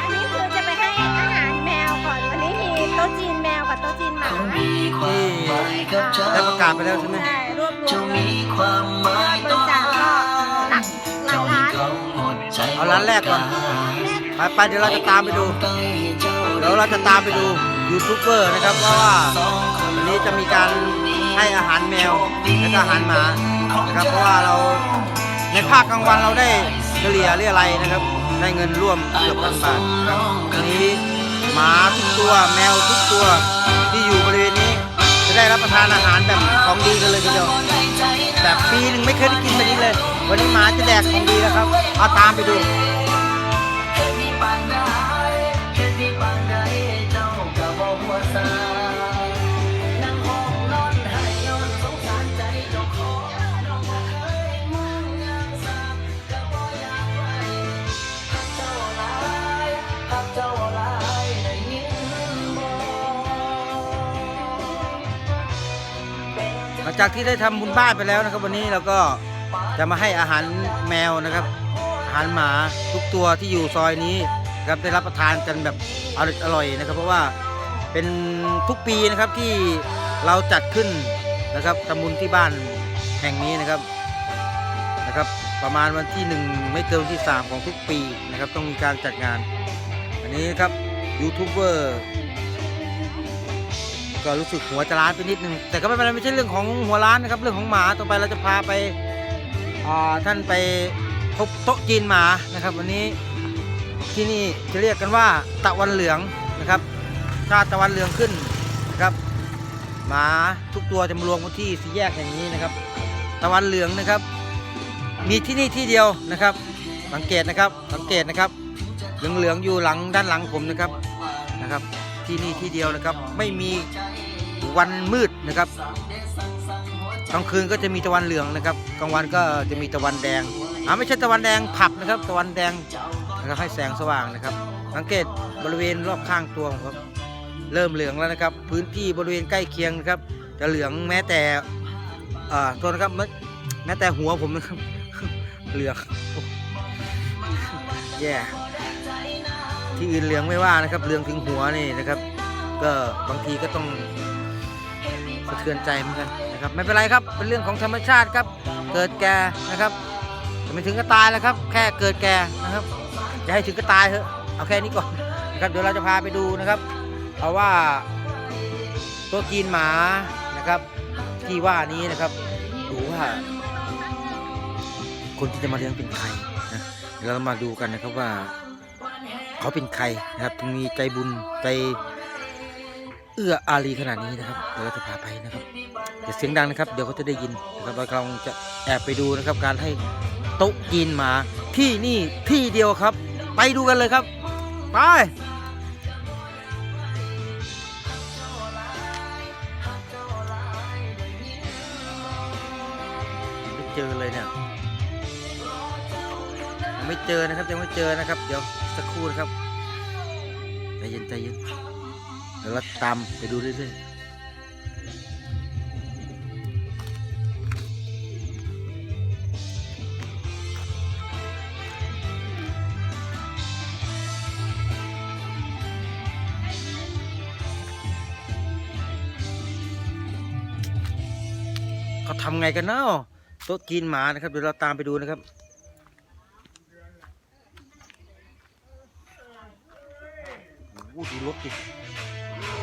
อันนี้คือจะไปให้อาหารแมวก่อน วันนี้มีโตจีนแมวกับโตจีนหมาได้ประกาศไปแล้วใช่ไหม ใช่รวบรวมเงินบริจาคก็หลักหลักล้าน เอาล้านแรกก่อน ไปไปเดี๋ยวเราจะตามไปดูเดี๋ยวเราจะตามไปดูยูทูบเบอร์นะครับว่าวันนี้จะมีการให้อาหารแมวและก็อาหารหมานะครับ เพราะว่าเราในภาคกลางวันเราได้เฉลี่ยเรียอะไรนะครับ ได้เงินร่วมเกือบพันบาทครับวันนี้หมาทุกตัวแมวทุกตัวที่อยู่บริเวณนี้ จะได้รับประทานอาหารแบบของดีกันเลยทีเดียวแบบปีหนึ่งไม่เคยได้กินแบบนี้เลย วันนี้หมาจะแดกของดีแล้วครับเอาตามไปดู จากที่ได้ทำบุญบ้านไปแล้วนะครับ วันนี้เราก็จะมาให้อาหารแมวนะครับ อาหารหมาทุกตัวที่อยู่ซอยนี้นครับได้รับประทานกันแบบอร่อยอร่อยนะครับ เพราะว่าเป็นทุกปีนะครับที่เราจัดขึ้นนะครับทำบุญที่บ้านแห่งนี้นะครับนะครับ ประมาณวันที่หนึ่งไม่เกินวันที่สามของทุกปีนะครับ ต้องมีการจัดงาน อันนี้นะครับยูทูบเบอร์ ก็รู้สึกหัวจะล้านไปนิดนึงแต่ก็ไม่เป็นไรไม่ใช่เรื่องของหัวล้านนะครับ เรื่องของหมาต่อไปเราจะพาไปท่านไปพบโต๊ะจีนหมานะครับ วันนี้ที่นี่จะเรียกกันว่าตะวันเหลืองนะครับ ถ้าตะวันเหลืองขึ้นนะครับ หมาทุกตัวจะมารวมกันที่สี่แยกแห่งนี้นะครับ ตะวันเหลืองนะครับ มีที่นี่ที่เดียวนะครับ สังเกตนะครับสังเกตนะครับเหลืองเหลืองๆอยู่หลังด้านหลังผมนะครับนะครับ ที่นี่ที่เดียวนะครับ ไม่มี วันมืดนะครับกลางคืนก็จะมีตะวันเหลืองนะครับกลางวันก็จะมีตะวันแดงอ่าไม่ใช่ตะวันแดงผับนะครับตะวันแดงนะครับให้แสงสว่างนะครับ สังเกตบริเวณรอบข้างตัวผมครับ เริ่มเหลืองแล้วนะครับ พื้นที่บริเวณใกล้เคียงนะครับจะเหลืองแม้แต่อ่าตัวนะครับแม้แม้แต่หัวผมนะครับเหลืองแย่ที่อื่นเหลืองไม่ว่านะครับเหลืองถึงหัวนี่นะครับ ก็บางทีก็ต้อง สะเทือนใจเหมือนกันนะครับไม่เป็นไรครับเป็นเรื่องของธรรมชาติครับ เกิดแก่นะครับจะไม่ถึงก็ตายแล้วครับ แค่เกิดแก่นะครับจะให้ถึงก็ตายเถอะเอาแค่นี้ก่อนนะครับเดี๋ยวเราจะพาไปดูนะครับเอาว่าตัวจีนหมานะครับที่ว่านี้นะครับดูว่า คนที่จะมาเลี้ยงเป็นใครนะเดี๋ยวเรามาดูกันนะครับว่า เขาเป็นใครนะครับถึงมีใจบุญใจ เอื้ออารีขนาดนี้นะครับเดี๋ยวเราจะพาไปนะครับอย่าเสียงดังนะครับ เดี๋ยวเขาจะได้ยินนะครับเรากำลังจะแอบไปดูนะครับ การให้โต๊ะจีนหมาที่นี่ที่เดียวครับ ไปดูกันเลยครับ ไปไม่เจอเลยเนี่ยไม่เจอนะครับยังไม่เจอนะครับ เดี๋ยวสักครู่นะครับใจเย็นใจเย็น ดี๋ยวเราตามไปดูเรื่อยๆเขาทำไงกันเนาะโต๊ะกินหมานะครับ เดี๋ยวเราตามไปดูนะครับ โอ้โหดูรถดิ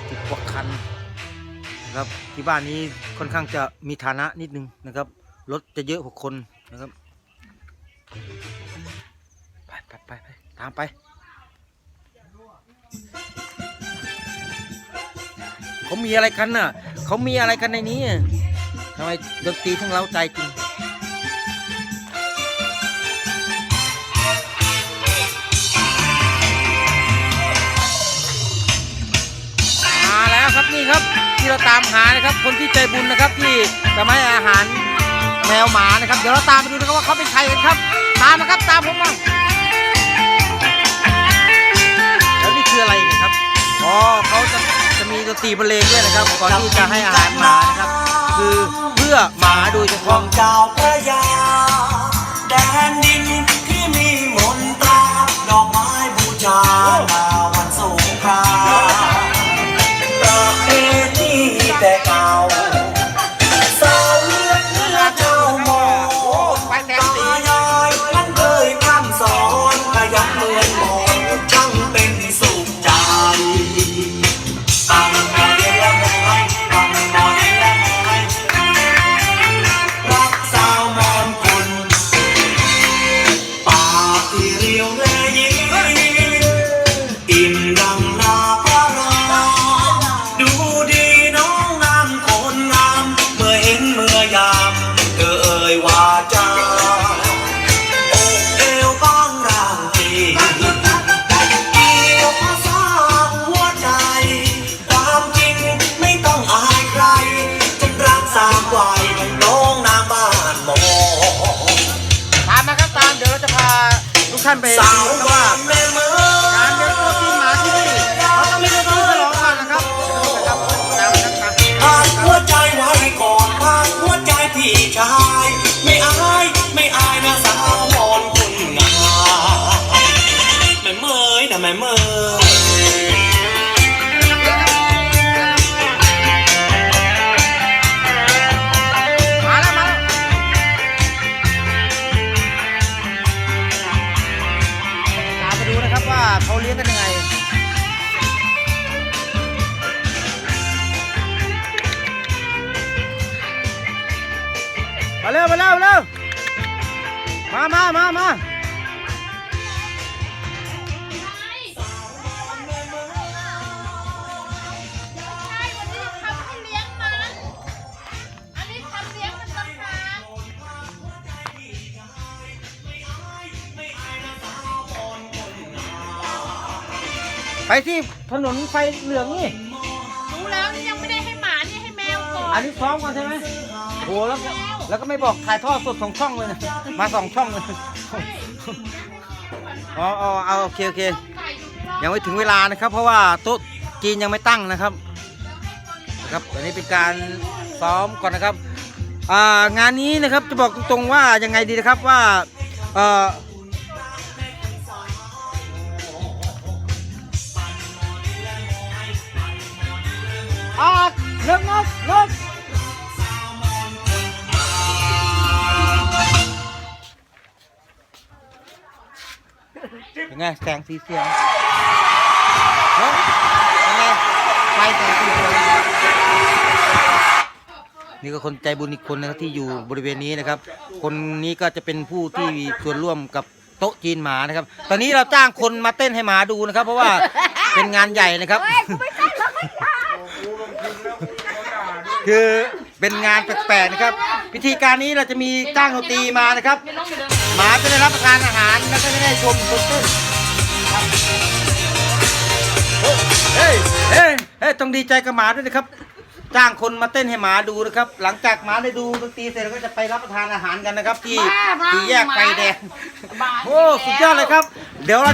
สิบกว่าคันนะครับที่บ้านนี้ค่อนข้างจะมีฐานะนิดนึงนะครับรถจะเยอะหกคนนะครับไปไปไปไปตามไปเขามีอะไรกันน่ะเขามีอะไรกันในนี้ทำไมดนตรีทั้งเราใจจริง ที่เราตามหานะครับ คนที่ใจบุญนะครับที่จะมาอาหารแมวหมานะครับ เดี๋ยวเราตามไปดูนะครับว่าเขาเป็นใครกันครับ ตามมาครับตามผมมาแล้วนี่คืออะไรเนี่ยครับอ๋อเขาจะจะมีดนตรีบรรเลงด้วยนะครับก่อนที่จะให้อาหารหมานะครับ คือเพื่อหมาโดยเฉพาะ เจ้าพระยา ท่านไปสาดูวนะครับว่านแม่มือการเลี้ยงโต๊ะจีนหมาที่นี่เขาต้องมีดนตรีฉลองกันนะครับนะครับตามนะครับพากหัวใจไว้ก่อนหากหัวใจพี่ชาย มันต่างหากไปที่ถนนไฟเหลืองนี่ รู้แล้วนี่ยังไม่ได้ให้หมานี่ให้แมวก่ออันนนี้ซ้อมกันใช่ไหมโหแล้วก็ แล้วก็ไม่บอกถ่ายทอดสดสองช่องเลยนะมาสองช่องเลยอ๋ออ๋อเอาโอเคโอเคไก่อยู่รอบยังไม่ถึงเวลานะครับ เพราะว่าโต๊ะจีนยังไม่ตั้งนะครับนะครับอันนี้เป็นการซ้อมก่อนนะครับอ่างานนี้นะครับจะบอกตรงๆว่ายังไงดีนะครับว่าเอ่ออ่าเลิกนกเลิก เป็นไงแสงสีเสียงเฮ้ยยังไงไฟแสงสีเขียวนี่ก็คนใจบุญอีกคนนะครับที่อยู่บริเวณนี้นะครับ คนนี้ก็จะเป็นผู้ที่มีส่วนร่วมกับโต๊ะจีนหมานะครับ ตอนนี้เราจ้างคนมาเต้นให้หมาดูนะครับ เพราะว่าเป็นงานใหญ่นะครับ คือเป็นงานแปลกๆนะครับ พิธีการนี้เราจะมีจ้างดนตรีมานะครับ หมาจะได้รับประทานอาหารแล้วก็จะได้ชมคนเต้นเฮ้ยเฮ้ยเฮ้ยต้องดีใจกับหมาด้วยนะครับจ้างคนมาเต้นให้หมาดูนะครับ หลังจากหมาได้ดูดนตรีเสร็จเราก็จะไปรับประทานอาหารกันนะครับ ที่ที่แยกไฟแดงโอ้สุดยอดเลยครับ เดี๋ยวเราจะ